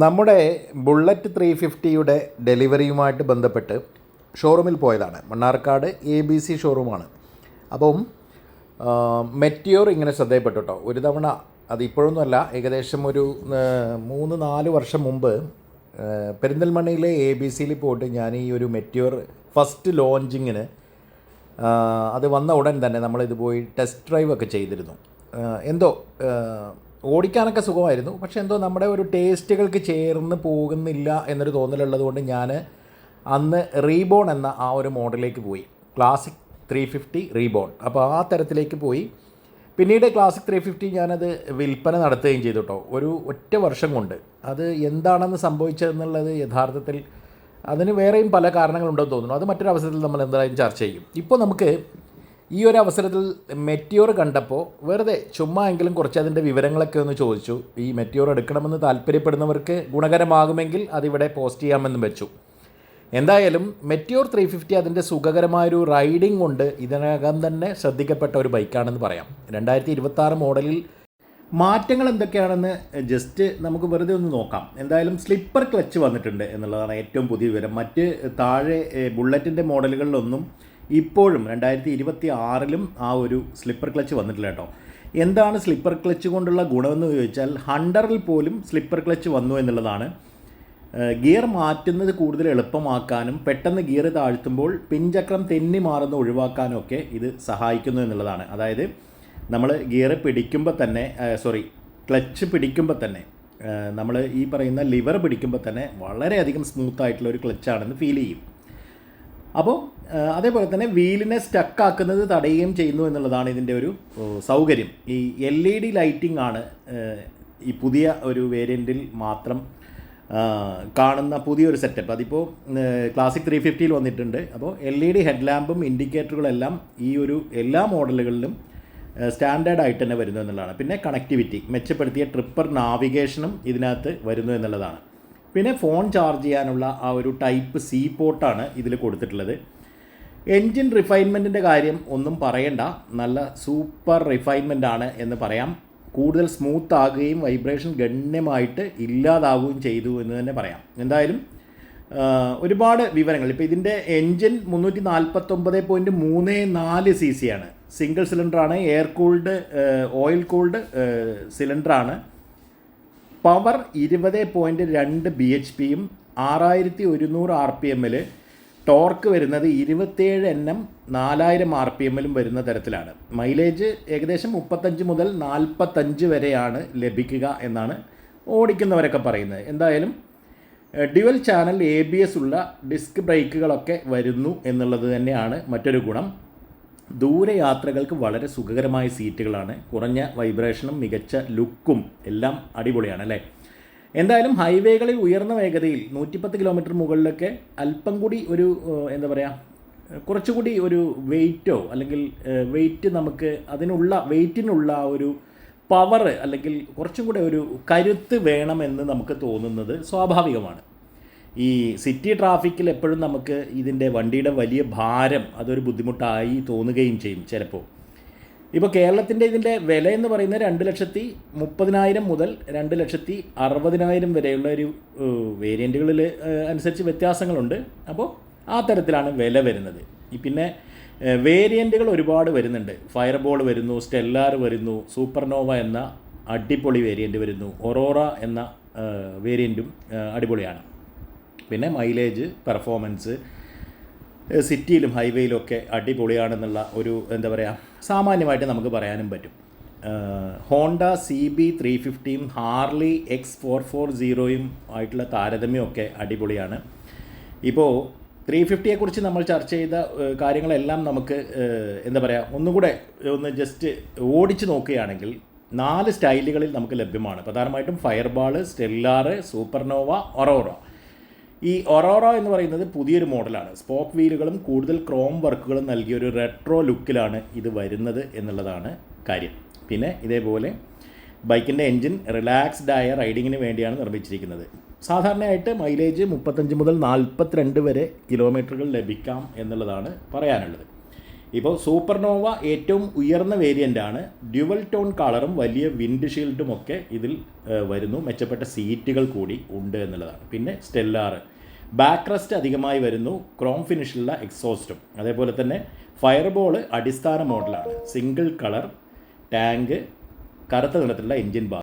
നമ്മുടെ bullet three ഫിഫ്റ്റിയുടെ ഡെലിവറിയുമായിട്ട് ബന്ധപ്പെട്ട് ഷോറൂമിൽ പോയതാണ്. മണ്ണാർക്കാട് എ ബി സി ഷോറൂമാണ്. അപ്പം മെറ്റിയോർ ഇങ്ങനെ ശ്രദ്ധയപ്പെട്ടു കേട്ടോ. ഒരു തവണ അത് ഇപ്പോഴൊന്നുമല്ല ഏകദേശം ഒരു മൂന്ന് നാല് വർഷം മുമ്പ് പെരിന്തൽമണ്ണയിലെ എ ബി സിയിൽ പോയിട്ട് ഞാൻ ഈ ഒരു മെറ്റിയോർ ഫസ്റ്റ് ലോഞ്ചിങ്ങിന് അത് വന്ന ഉടൻ തന്നെ നമ്മളിത് പോയി ടെസ്റ്റ് ഡ്രൈവ് ഒക്കെ ചെയ്തിരുന്നു. എന്തോ ഓടിക്കാനൊക്കെ സുഖമായിരുന്നു. പക്ഷെ എന്തോ നമ്മുടെ ഒരു ടേസ്റ്റുകൾക്ക് ചേർന്ന് പോകുന്നില്ല എന്നൊരു തോന്നലുള്ളത് കൊണ്ട് ഞാൻ അന്ന് റീബോൺ എന്ന ആ ഒരു മോഡലിലേക്ക് പോയി. Classic three fifty reborn. അപ്പോൾ ആ തരത്തിലേക്ക് പോയി. പിന്നീട് ക്ലാസിക് ത്രീ ഫിഫ്റ്റി ഞാനത് വിൽപ്പന നടത്തുകയും ചെയ്തു കേട്ടോ ഒരു ഒറ്റ വർഷം കൊണ്ട്. അത് എന്താണെന്ന് സംഭവിച്ചതെന്നുള്ളത് യഥാർത്ഥത്തിൽ അതിന് വേറെയും പല കാരണങ്ങളുണ്ടെന്ന് തോന്നുന്നു. അത് മറ്റൊരു അവസരത്തിൽ നമ്മൾ എന്തായാലും ചർച്ച ചെയ്യും. ഇപ്പോൾ നമുക്ക് ഈ ഒരു അവസരത്തിൽ മെറ്റിയോർ കണ്ടപ്പോൾ വെറുതെ ചുമ്മാ എങ്കിലും കുറച്ച് അതിന്റെ വിവരങ്ങളൊക്കെ ഒന്ന് ചോദിച്ചു. ഈ മെറ്റിയോർ എടുക്കണമെന്ന് താല്പര്യപ്പെടുന്നവർക്ക് ഗുണകരമാകുമെങ്കിൽ അതിവിടെ പോസ്റ്റ് ചെയ്യാമെന്ന് വെച്ചു. എന്തായാലും മെറ്റിയോർ ത്രീ ഫിഫ്റ്റി അതിന്റെ സുഖകരമായൊരു റൈഡിംഗ് കൊണ്ട് ഇതിനകം തന്നെ ശ്രദ്ധിക്കപ്പെട്ട ഒരു ബൈക്കാണെന്ന് പറയാം. രണ്ടായിരത്തി ഇരുപത്തി മോഡലിൽ മാറ്റങ്ങൾ എന്തൊക്കെയാണെന്ന് ജസ്റ്റ് നമുക്ക് വെറുതെ ഒന്ന് നോക്കാം. എന്തായാലും സ്ലിപ്പർ ക്ലച്ച് വന്നിട്ടുണ്ട് എന്നുള്ളതാണ് ഏറ്റവും പുതിയ വിവരം. മറ്റ് താഴെ ബുള്ളറ്റിന്റെ മോഡലുകളിലൊന്നും ഇപ്പോഴും രണ്ടായിരത്തി ഇരുപത്തി ആറിലും ആ ഒരു സ്ലിപ്പർ ക്ലച്ച് വന്നിട്ടില്ല കേട്ടോ. എന്താണ് സ്ലിപ്പർ ക്ലച്ച് കൊണ്ടുള്ള ഗുണമെന്ന് ചോദിച്ചാൽ ഹണ്ടറിൽ പോലും സ്ലിപ്പർ ക്ലച്ച് വന്നു എന്നുള്ളതാണ്. ഗിയർ മാറ്റുന്നത് കൂടുതൽ എളുപ്പമാക്കാനും പെട്ടെന്ന് ഗിയർ താഴ്ത്തുമ്പോൾ പിൻചക്രം തെന്നി മാറുന്ന ഒഴിവാക്കാനും ഒക്കെ ഇത് സഹായിക്കുന്നു എന്നുള്ളതാണ്. അതായത് നമ്മൾ ഗിയർ പിടിക്കുമ്പോൾ തന്നെ സോറി ക്ലച്ച് പിടിക്കുമ്പോൾ തന്നെ നമ്മൾ ഈ പറയുന്ന ലിവർ പിടിക്കുമ്പോൾ തന്നെ വളരെയധികം സ്മൂത്ത് ആയിട്ടുള്ള ഒരു ക്ലച്ചാണെന്ന് ഫീൽ ചെയ്യും. അപ്പോൾ അതേപോലെ തന്നെ വീലിനെ സ്റ്റക്കാക്കുന്നത് തടയുകയും ചെയ്യുന്നു എന്നുള്ളതാണ് ഇതിന്റെ ഒരു സൗകര്യം. ഈ എൽ ഇ ഡി ലൈറ്റിംഗ് ആണ് ഈ പുതിയ ഒരു വേരിയന്റിൽ മാത്രം കാണുന്ന പുതിയൊരു സെറ്റപ്പ്. അതിപ്പോൾ ക്ലാസിക് ത്രീ ഫിഫ്റ്റിയിൽ വന്നിട്ടുണ്ട്. അപ്പോൾ എൽ ഇ ഡി ഹെഡ് ലാമ്പും ഇൻഡിക്കേറ്ററുകളെല്ലാം ഈ ഒരു എല്ലാ മോഡലുകളിലും സ്റ്റാൻഡേർഡ് ആയിട്ട് തന്നെ വരുന്നു എന്നുള്ളതാണ്. പിന്നെ കണക്ടിവിറ്റി മെച്ചപ്പെടുത്തിയ ട്രിപ്പർ നാവിഗേഷനും ഇതിനകത്ത് വരുന്നു എന്നുള്ളതാണ്. പിന്നെ ഫോൺ ചാർജ് ചെയ്യാനുള്ള ആ ഒരു ടൈപ്പ് സി പോർട്ടാണ് ഇതിൽ കൊടുത്തിട്ടുള്ളത്. എൻജിൻ റിഫൈൻമെന്റിന്റെ കാര്യം ഒന്നും പറയണ്ട. നല്ല സൂപ്പർ റിഫൈൻമെന്റ് ആണ് എന്ന് പറയാം. കൂടുതൽ സ്മൂത്ത് ആകുകയും വൈബ്രേഷൻ ഗണ്യമായിട്ട് ഇല്ലാതാവുകയും ചെയ്തു എന്ന് തന്നെ പറയാം. എന്തായാലും ഒരുപാട് വിവരങ്ങൾ. ഇപ്പോൾ ഇതിന്റെ എൻജിൻ മുന്നൂറ്റി നാൽപ്പത്തൊമ്പത് പോയിന്റ് മൂന്ന് നാല് സി സി ആണ്. സിംഗിൾ സിലിണ്ടറാണ് എയർ കൂൾഡ് ഓയിൽ കൂൾഡ് സിലിണ്ടറാണ്. പവർ ഇരുപത് പോയിന്റ് രണ്ട് ബി എച്ച് പിയും ആറായിരത്തി ഒരുന്നൂറ് ആർ പി എമ്മിൽ ടോർക്ക് വരുന്നത് ഇരുപത്തേഴ് എൻ എം നാലായിരം ആർ പി എമ്മിലും വരുന്ന തരത്തിലാണ്. മൈലേജ് ഏകദേശം മുപ്പത്തഞ്ച് മുതൽ നാൽപ്പത്തഞ്ച് വരെയാണ് ലഭിക്കുക എന്നാണ് ഓടിക്കുന്നവരൊക്കെ പറയുന്നത്. എന്തായാലും dual channel A B S ഉള്ള ഡിസ്ക് ബ്രേക്കുകളൊക്കെ വരുന്നു എന്നുള്ളത് തന്നെയാണ് മറ്റൊരു ഗുണം. ദൂരയാത്രകൾക്ക് വളരെ സുഖകരമായ സീറ്റുകളാണ്. കുറഞ്ഞ വൈബ്രേഷനും മികച്ച ലുക്കും എല്ലാം അടിപൊളിയാണ് അല്ലേ? എന്തായാലും ഹൈവേകളിൽ ഉയർന്ന വേഗതയിൽ നൂറ്റിപ്പത്ത് കിലോമീറ്റർ മുകളിലൊക്കെ അല്പം കൂടി ഒരു എന്താ പറയുക കുറച്ചുകൂടി ഒരു വെയിറ്റോ അല്ലെങ്കിൽ വെയിറ്റ് നമുക്ക് അതിനുള്ള വെയിറ്റിനുള്ള ഒരു പവർ അല്ലെങ്കിൽ കുറച്ചും കൂടെ ഒരു കരുത്ത് വേണമെന്ന് നമുക്ക് തോന്നുന്നത് സ്വാഭാവികമാണ്. ഈ സിറ്റി ട്രാഫിക്കിൽ എപ്പോഴും നമുക്ക് ഇതിന്റെ വണ്ടിയുടെ വലിയ ഭാരം അതൊരു ബുദ്ധിമുട്ടായി തോന്നുകയും ചെയ്യും ചിലപ്പോൾ ഇപ്പോൾ കേരളത്തിന്റെ ഇതിന്റെ വില എന്ന് പറയുന്നത് രണ്ട് ലക്ഷത്തി മുപ്പതിനായിരം മുതൽ രണ്ട് ലക്ഷത്തി അറുപതിനായിരം വരെയുള്ള ഒരു വേരിയന്റുകളിൽ അനുസരിച്ച് വ്യത്യാസങ്ങളുണ്ട്. അപ്പോൾ ആ തരത്തിലാണ് വില വരുന്നത്. പിന്നെ വേരിയന്റുകൾ ഒരുപാട് വരുന്നുണ്ട്. ഫയർബോൾ വരുന്നു സ്റ്റെല്ലാർ വരുന്നു സൂപ്പർനോവ എന്ന അടിപൊളി വേരിയന്റ് വരുന്നു. ഒറോറ എന്ന വേരിയന്റും അടിപൊളിയാണ്. പിന്നെ മൈലേജ് പെർഫോമൻസ് സിറ്റിയിലും ഹൈവേയിലും ഒക്കെ അടിപൊളിയാണെന്നുള്ള ഒരു എന്താ പറയുക സാമാന്യമായിട്ട് നമുക്ക് പറയാനും പറ്റും. ഹോണ്ട സി ബി ത്രീ ഫിഫ്റ്റിയും ഹാർലി എക്സ് ഫോർ ഫോർ സീറോയും ആയിട്ടുള്ള താരതമ്യമൊക്കെ അടിപൊളിയാണ്. ഇപ്പോൾ ത്രീ ഫിഫ്റ്റിയെക്കുറിച്ച് നമ്മൾ ചർച്ച ചെയ്ത കാര്യങ്ങളെല്ലാം നമുക്ക് എന്താ പറയുക ഒന്നുകൂടെ ഒന്ന് ജസ്റ്റ് ഓടിച്ച് നോക്കുകയാണെങ്കിൽ നാല് സ്റ്റൈലുകളിൽ നമുക്ക് ലഭ്യമാണ്. പ്രധാനമായിട്ടും ഫയർബാൾ സ്റ്റെല്ലാറ് സൂപ്പർനോവ ഒറോറ ഈ ഒറോറ എന്ന് പറയുന്നത് പുതിയൊരു മോഡലാണ്. സ്പോക്ക് വീലുകളും കൂടുതൽ ക്രോം വർക്കുകളും നൽകിയ ഒരു റെട്രോ ലുക്കിലാണ് ഇത് വരുന്നത് എന്നുള്ളതാണ് കാര്യം. പിന്നെ ഇതേപോലെ ബൈക്കിന്റെ എൻജിൻ റിലാക്സ്ഡ് ആയ റൈഡിങ്ങിന് വേണ്ടിയാണ് നിർമ്മിച്ചിരിക്കുന്നത്. സാധാരണയായിട്ട് മൈലേജ് മുപ്പത്തഞ്ച് മുതൽ നാൽപ്പത്തിരണ്ട് വരെ കിലോമീറ്ററുകൾ ലഭിക്കാം എന്നുള്ളതാണ് പറയാനുള്ളത്. ഇപ്പോൾ സൂപ്പർനോവ ഏറ്റവും ഉയർന്ന വേരിയന്റാണ് ഡ്യുവൽ ടോൺ കളറും വലിയ വിൻഡ് ഷീൽഡും ഒക്കെ ഇതിൽ വരുന്നു. മെച്ചപ്പെട്ട സീറ്റുകൾ കൂടി ഉണ്ട് എന്നുള്ളതാണ്. പിന്നെ സ്റ്റെല്ലാറ് ബാക്ക് റെസ്റ്റ് അധികമായി വരുന്നു ക്രോം ഫിനിഷിലുള്ള എക്സോസ്റ്റും. അതേപോലെ തന്നെ ഫയർബോൾ അടിസ്ഥാന മോഡലാണ്. സിംഗിൾ കളർ ടാങ്ക് കറുത്ത നിറത്തിലുള്ള എൻജിൻ ബാർ.